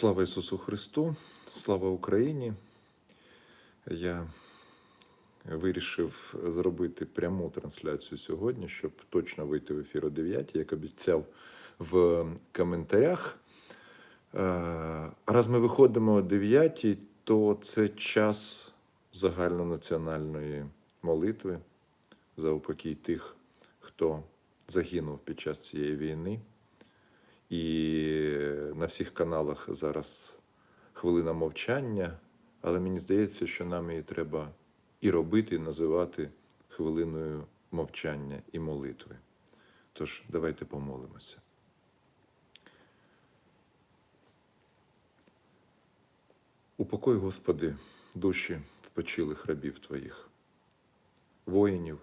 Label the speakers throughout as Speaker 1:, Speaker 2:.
Speaker 1: Слава Ісусу Христу, слава Україні. Я вирішив зробити пряму трансляцію сьогодні, щоб точно вийти в ефір о 9, як обіцяв в коментарях. Е, Раз ми виходимо о 9, то це час загальнонаціональної молитви за упокій тих, хто загинув під час цієї війни. І на всіх каналах зараз хвилина мовчання, але мені здається, що нам її треба і робити, і називати хвилиною мовчання і молитви. Тож давайте помолимося. Упокой, Господи, душі впочилих рабів Твоїх, воїнів,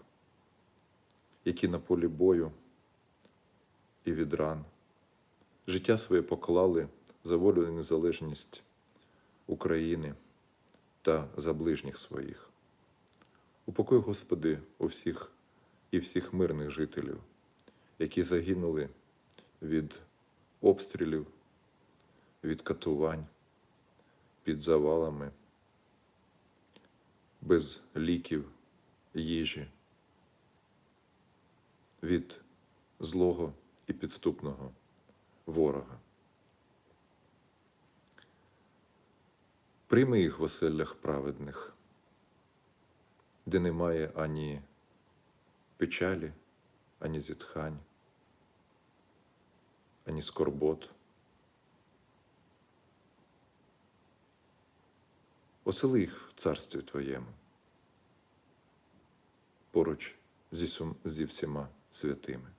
Speaker 1: які на полі бою і від ран життя своє поклали за волю і незалежність України та за ближніх своїх. Упокой, Господи, у всіх і всіх мирних жителів, які загинули від обстрілів, від катувань, під завалами, без ліків, їжі, від злого і підступного ворога. Прийми їх в оселях праведних, де немає ані печалі, ані зітхань, ані скорбот. Осели їх в царстві Твоєму, поруч зі, всіма святими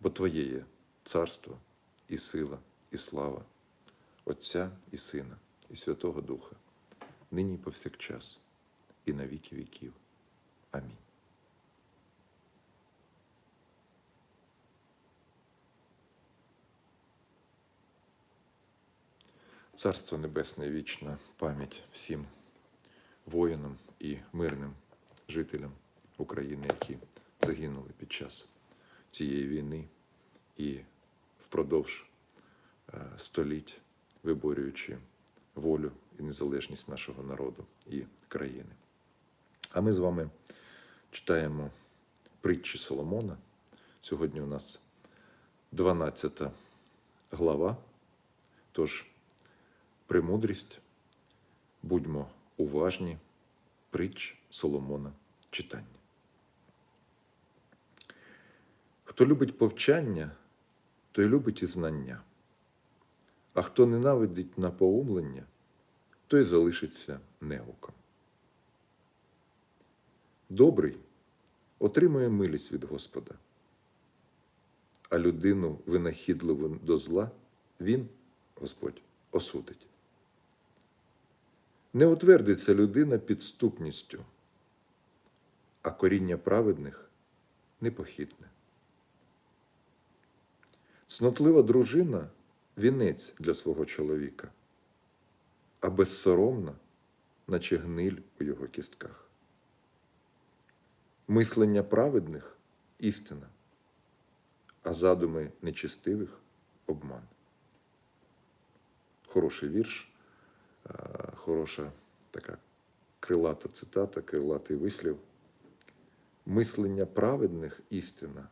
Speaker 1: бо Твоє є царство і сила, і слава, Отця і Сина, і Святого Духа, нині і повсякчас, і на віки віків. Амінь. Царство Небесне вічна пам'ять всім воїнам і мирним жителям України, які загинули під час цієї війни і впродовж е, століть виборюючи волю і незалежність нашого народу і країни. А ми з вами читаємо притчі Соломона. Сьогодні у нас 12 глава. Тож, премудрість, будьмо уважні, притч Соломона читання. Хто любить повчання, той любить і знання, а хто ненавидить напоумлення, той залишиться неуком. Добрий отримує милість від Господа, а людину винахідливу до зла він, Господь, осудить. Не утвердиться людина підступністю, а коріння праведних непохитне. Цнотлива дружина вінець для свого чоловіка, а безсоромна, наче гниль у його кістках. Мислення праведних істина, а задуми нечистивих обман. Хороший вірш, хороша така крилата цитата, крилатий вислів. Мислення праведних істина,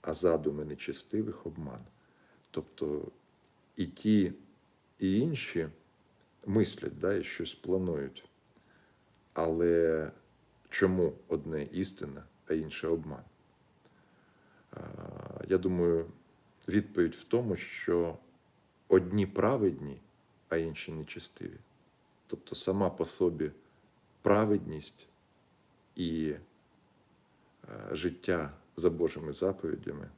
Speaker 1: а задуми нечистивих обман. Тобто і ті, і інші мислять, да, і щось планують. Але чому одне істина, а інше обман? Я думаю, відповідь в тому, що одні праведні, а інші нечистиві. Тобто сама по собі праведність і е, життя за Божими заповідями,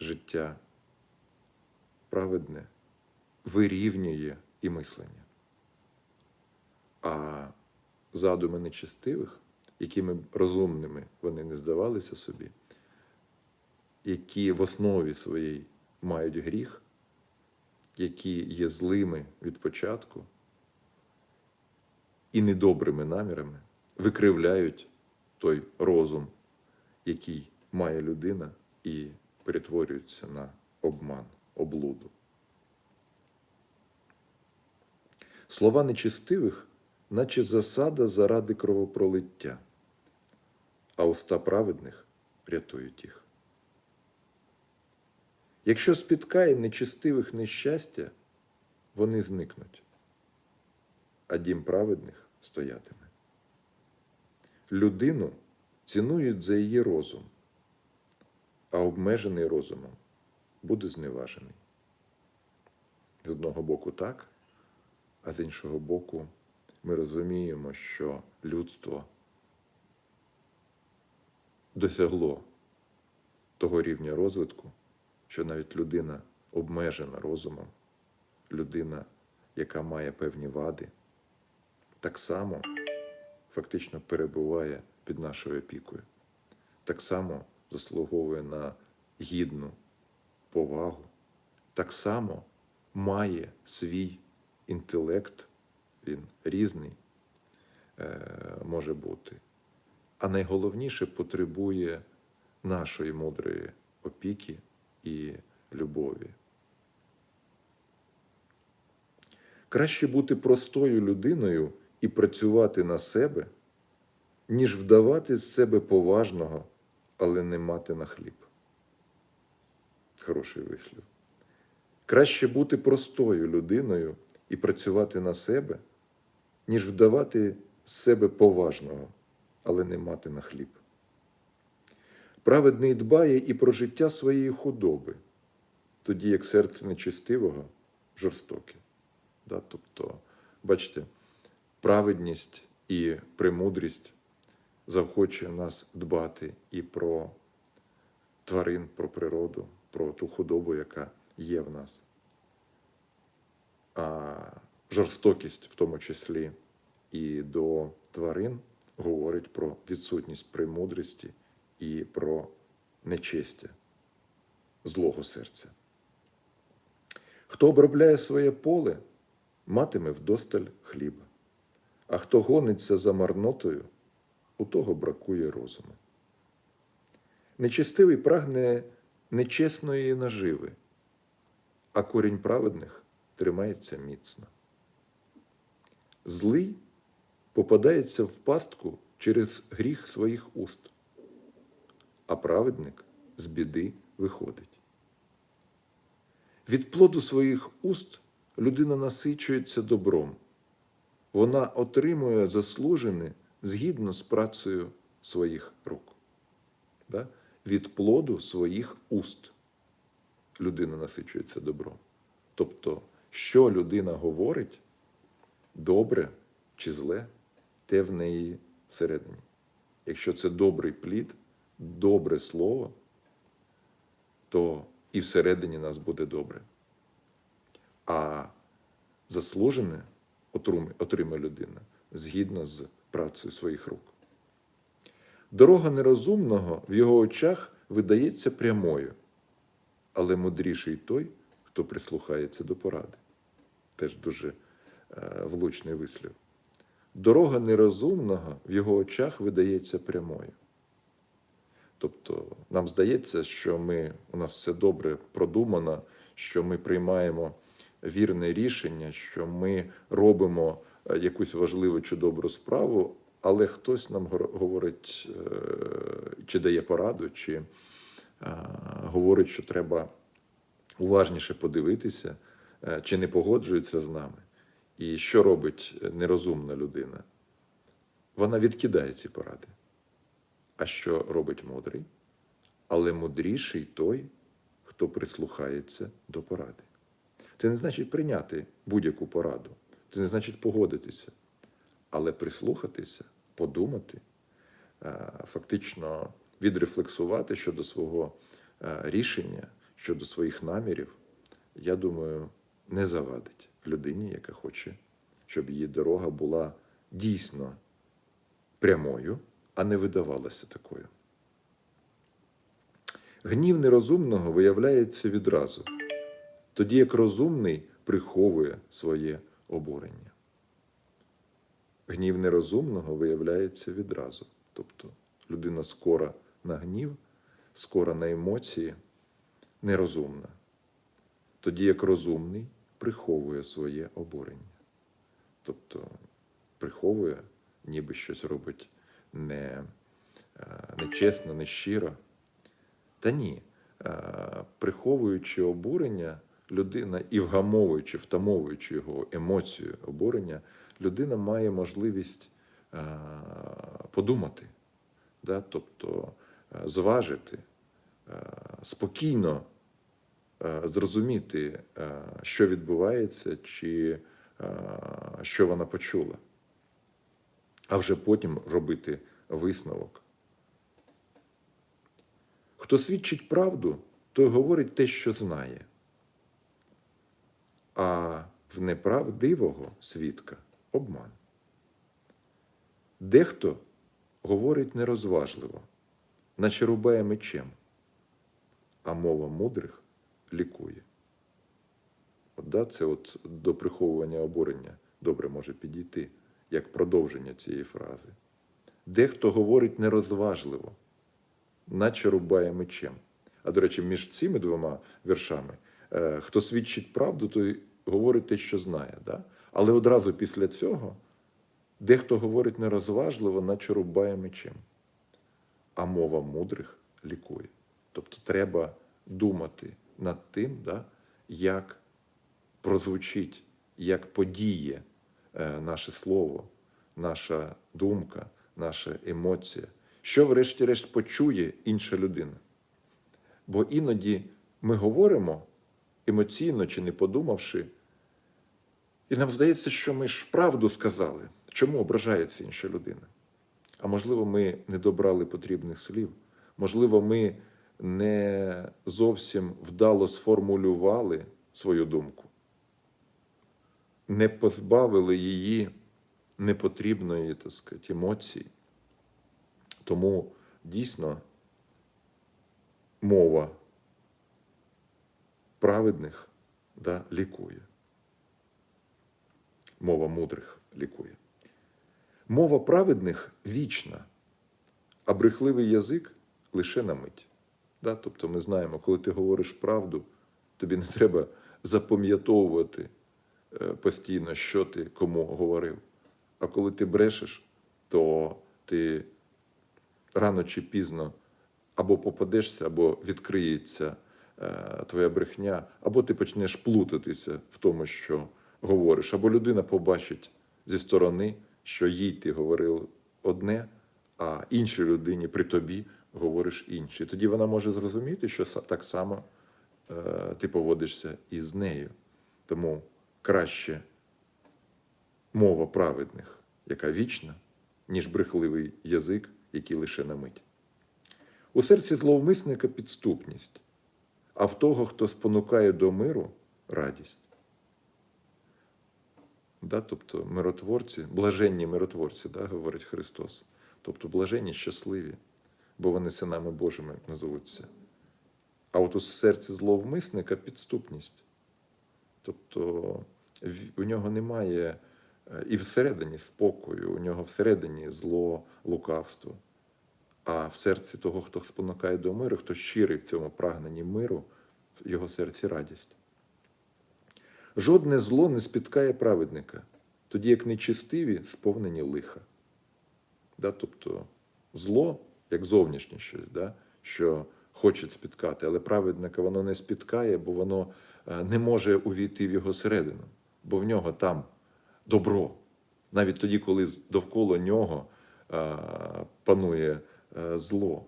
Speaker 1: життя праведне вирівнює і мислення. А задуми нечестивих, якими розумними вони не здавалися собі, які в основі своїй мають гріх, які є злими від початку і недобрими намірами, викривляють той розум, який має людина, і перетворюються на обман, облуду. Слова нечистивих, наче засада заради кровопролиття, а уста праведних рятують їх. Якщо спіткає нечистивих нещастя, вони зникнуть, а дім праведних стоятиме. Людину цінують за її розум, а обмежений розумом буде зневажений. З одного боку так, а з іншого боку, ми розуміємо, що людство досягло того рівня розвитку, що навіть людина обмежена розумом, людина, яка має певні вади, так само фактично перебуває під нашою опікою, так само заслуговує на гідну повагу, так само має свій інтелект, він різний е, може бути. А найголовніше потребує нашої мудрої опіки і любові. Краще бути простою людиною і працювати на себе, ніж вдавати з себе поважного, але не мати на хліб. Хороший вислів. Краще бути простою людиною і працювати на себе, ніж вдавати з себе поважного, але не мати на хліб. Праведний дбає і про життя своєї худоби, тоді як серце нечистивого жорстоке. Да? Тобто, бачите, праведність і премудрість завхочує нас дбати і про тварин, про природу, про ту худобу, яка є в нас. А жорстокість, в тому числі і до тварин, говорить про відсутність премудрості і про нечестя злого серця. Хто обробляє своє поле, матиме вдосталь хліба, а хто гониться за марнотою, у того бракує розуму. Нечестивий прагне нечесної наживи, а корінь праведних тримається міцно. Злий попадається в пастку через гріх своїх уст, а праведник з біди виходить. Від плоду своїх уст людина насичується добром, вона отримує заслужене згідно з працею своїх рук. Да? Від плоду своїх уст людина насичується добром. Тобто, що людина говорить, добре чи зле, те в неї всередині. Якщо це добрий плід, добре слово, то і всередині нас буде добре. А заслужене отримає людина згідно з працею своїх рук. Дорога нерозумного в його очах видається прямою, але мудріший той, хто прислухається до поради. Теж дуже е, влучний вислів. Дорога нерозумного в його очах видається прямою. Тобто нам здається, що ми, у нас все добре продумано, що ми приймаємо вірне рішення, що ми робимо е, якусь важливу чи добру справу, але хтось нам говорить, е, чи дає пораду, чи е, говорить, що треба уважніше подивитися, чи не погоджується з нами. І що робить нерозумна людина? Вона відкидає ці поради. А що робить мудрий? Але мудріший той, хто прислухається до поради. Це не значить прийняти будь-яку пораду, це не значить погодитися, але прислухатися, подумати, е, фактично відрефлексувати щодо свого е, рішення, щодо своїх намірів, я думаю, не завадить людині, яка хоче, щоб її дорога була дійсно прямою, а не видавалася такою. Гнів нерозумного виявляється відразу, тоді як розумний приховує своє обурення. Гнів нерозумного виявляється відразу. Тобто людина скора на гнів, скора на емоції, нерозумна. Тоді як розумний приховує своє обурення. тобто приховує, ніби щось робить не, е, нечесно, нещиро. Та ні, Е, приховуючи обурення, людина і вгамовуючи, втамовуючи його емоцію обурення, людина має можливість е, подумати, да? тобто е, зважити, е, спокійно зрозуміти, що відбувається, чи що вона почула, а вже потім робити висновок. Хто свідчить правду, той говорить те, що знає. А в неправдивого свідка обман. Дехто говорить нерозважливо, наче рубає мечем, а мова мудрих лікує. От, да, це от до приховування обурення добре може підійти, як продовження цієї фрази. Дехто говорить нерозважливо, наче рубає мечем. А до речі, між цими двома віршами, е, хто свідчить правду, той говорить те, що знає. Да? Але одразу після цього дехто говорить нерозважливо, наче рубає мечем. А мова мудрих лікує. Тобто треба думати над тим, да, як прозвучить, як подіє е, наше слово, наша думка, наша емоція, що, врешті-решт, почує інша людина. Бо іноді ми говоримо емоційно чи не подумавши, і нам здається, що ми ж правду сказали, чому ображається інша людина. А можливо, ми не добрали потрібних слів, можливо, ми не зовсім вдало сформулювали свою думку, не позбавили її непотрібної, так сказати, емоції. Тому дійсно мова праведних да, лікує. Мова мудрих лікує. Мова праведних вічна, а брехливий язик лише на мить. Да? Тобто ми знаємо, коли ти говориш правду, тобі не треба запам'ятовувати е, постійно, що ти кому говорив. А коли ти брешеш, то ти рано чи пізно або попадешся, або відкриється е, твоя брехня, або ти почнеш плутатися в тому, що говориш, або людина побачить зі сторони, що їй ти говорив одне, а іншій людині при тобі говориш інше. І тоді вона може зрозуміти, що так само е, ти поводишся і з нею. Тому краще мова праведних, яка вічна, ніж брехливий язик, який лише на мить. У серці зловмисника підступність, а в того, хто спонукає до миру, радість. Да, тобто миротворці, блаженні миротворці, да, говорить Христос. Тобто блаженні, щасливі, бо вони синами Божими називуться. А от у серці зловмисника підступність. Тобто у нього немає е, і всередині спокою, у нього всередині зло, лукавство. А в серці того, хто спонукає до миру, хто щирий в цьому прагненні миру, в його серці радість. Жодне зло не спіткає праведника, тоді як нечистиві сповнені лиха. Да? Тобто зло, як зовнішнє щось, да? що хоче спіткати, але праведника воно не спіткає, бо воно е, не може увійти в його середину, бо в нього там добро. Навіть тоді, коли довкола нього е, панує е, зло.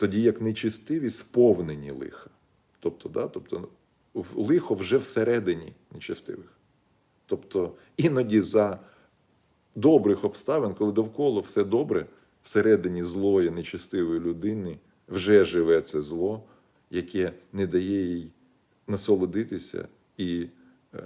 Speaker 1: Тоді як нечистиві сповнені лиха. Тобто, да, тобто лихо вже всередині нечистивих. Тобто іноді за добрих обставин, коли довкола все добре, всередині злої, нечистивої людини вже живе це зло, яке не дає їй насолодитися і е,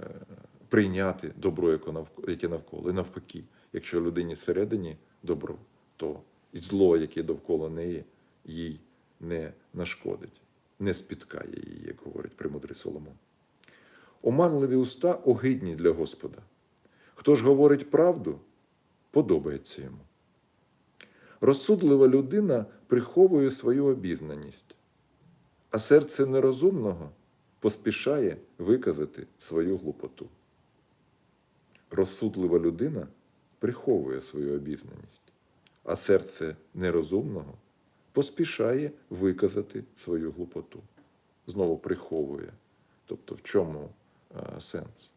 Speaker 1: прийняти добро, яке навколо. І навпаки, якщо людині всередині добро, то і зло, яке довкола неї, їй не нашкодить, не спіткає її, як говорить премудрий Соломон. Оманливі уста огидні для Господа. Хто ж говорить правду, подобається йому. Розсудлива людина приховує свою обізнаність, а серце нерозумного поспішає виказати свою глупоту. Розсудлива людина приховує свою обізнаність, а серце нерозумного поспішає виказати свою глупоту. Знову приховує. Тобто, в чому е, сенс?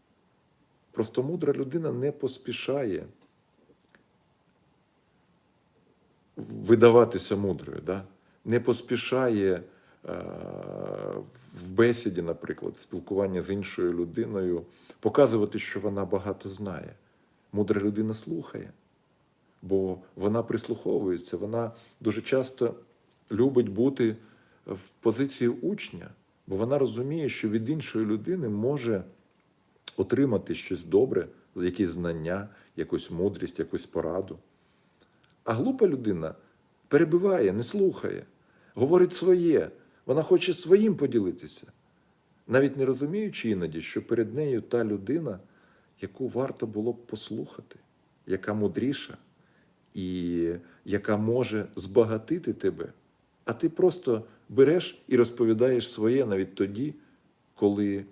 Speaker 1: Просто мудра людина не поспішає видаватися мудрою, да? не поспішає е, в бесіді, наприклад, в спілкуванні з іншою людиною, показувати, що вона багато знає. Мудра людина слухає, бо вона прислуховується, вона дуже часто любить бути в позиції учня, бо вона розуміє, що від іншої людини може отримати щось добре, якісь знання, якусь мудрість, якусь пораду. А глупа людина перебиває, не слухає, говорить своє, вона хоче своїм поділитися, навіть не розуміючи іноді, що перед нею та людина, яку варто було б послухати, яка мудріша і яка може збагатити тебе, а ти просто береш і розповідаєш своє навіть тоді, коли,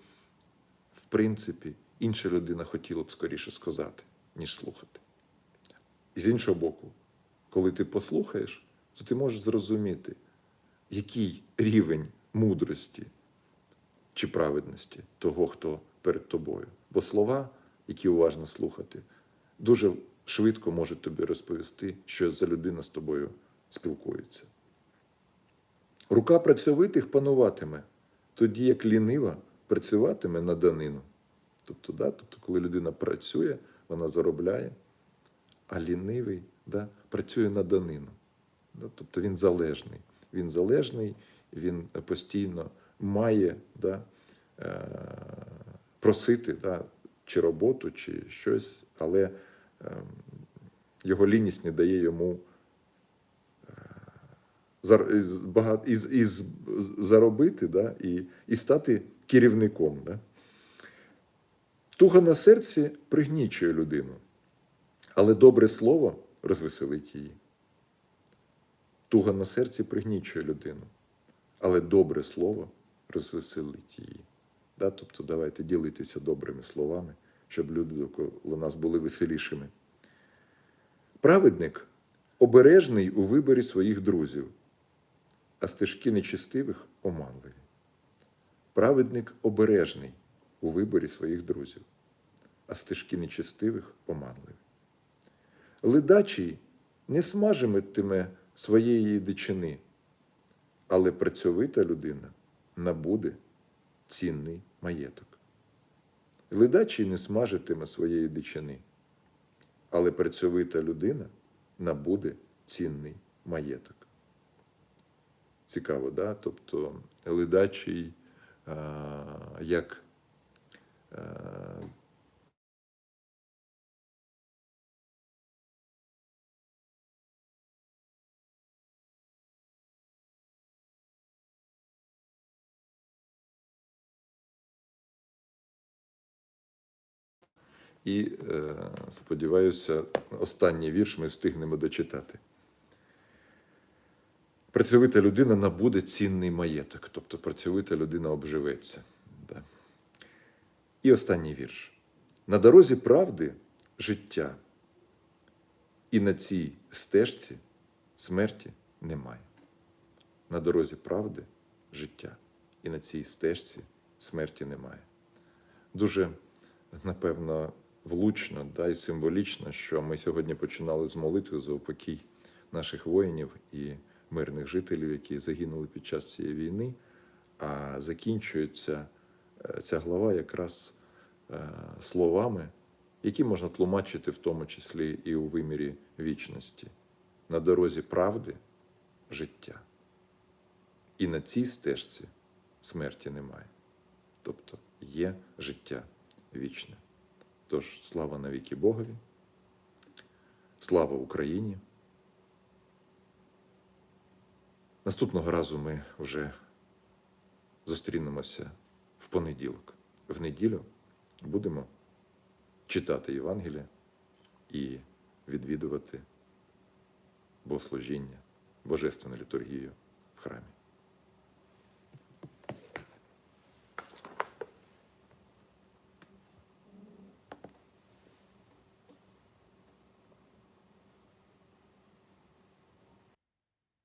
Speaker 1: в принципі, інша людина хотіла б скоріше сказати, ніж слухати. І з іншого боку, коли ти послухаєш, то ти можеш зрозуміти, який рівень мудрості чи праведності того, хто перед тобою. Бо слова, які уважно слухати, дуже швидко можуть тобі розповісти, що за людина з тобою спілкується. Рука працьовитих пануватиме, тоді як лінива працюватиме на данину. Тобто, да, тобто, коли людина працює, вона заробляє, а лінивий да, працює на данину. Да, тобто він залежний. Він залежний, він постійно має да, е, просити да, чи роботу, чи щось, але е, його лінність не дає йому багат- із, із, заробити да, і, і стати керівником. Да. Туга на серці пригнічує людину, але добре слово розвеселить її. Туга на серці пригнічує людину, але добре слово розвеселить її. Да? Тобто давайте ділитися добрими словами, щоб люди довкола нас були веселішими. Праведник обережний у виборі своїх друзів, а стежки нечистивих оманливі. Праведник обережний у виборі своїх друзів, а стежки нечистивих оманливі. Ледачий не смажитиме своєї дичини, але працьовита людина набуде цінний маєток. Ледачий не смажитиме своєї дичини, але працьовита людина набуде цінний маєток. Цікаво, да? Тобто ледачий як І е, сподіваюся, останній вірш ми встигнемо дочитати. Працьовита людина набуде цінний маєток, тобто працьовита людина обживеться. Да. І останній вірш. На дорозі правди життя, і на цій стежці смерті немає. На дорозі правди життя, і на цій стежці смерті немає. Дуже, напевно, влучно да, і символічно, що ми сьогодні починали з молитви за упокій наших воїнів і мирних жителів, які загинули під час цієї війни, а закінчується е, ця глава якраз е, словами, які можна тлумачити в тому числі і у вимірі вічності. На дорозі правди життя. І на цій стежці смерті немає. Тобто є життя вічне. Тож слава навіки Богові, слава Україні. Наступного разу ми вже зустрінемося в понеділок. В неділю будемо читати Євангелія і відвідувати богослужіння, божественну літургію в храмі.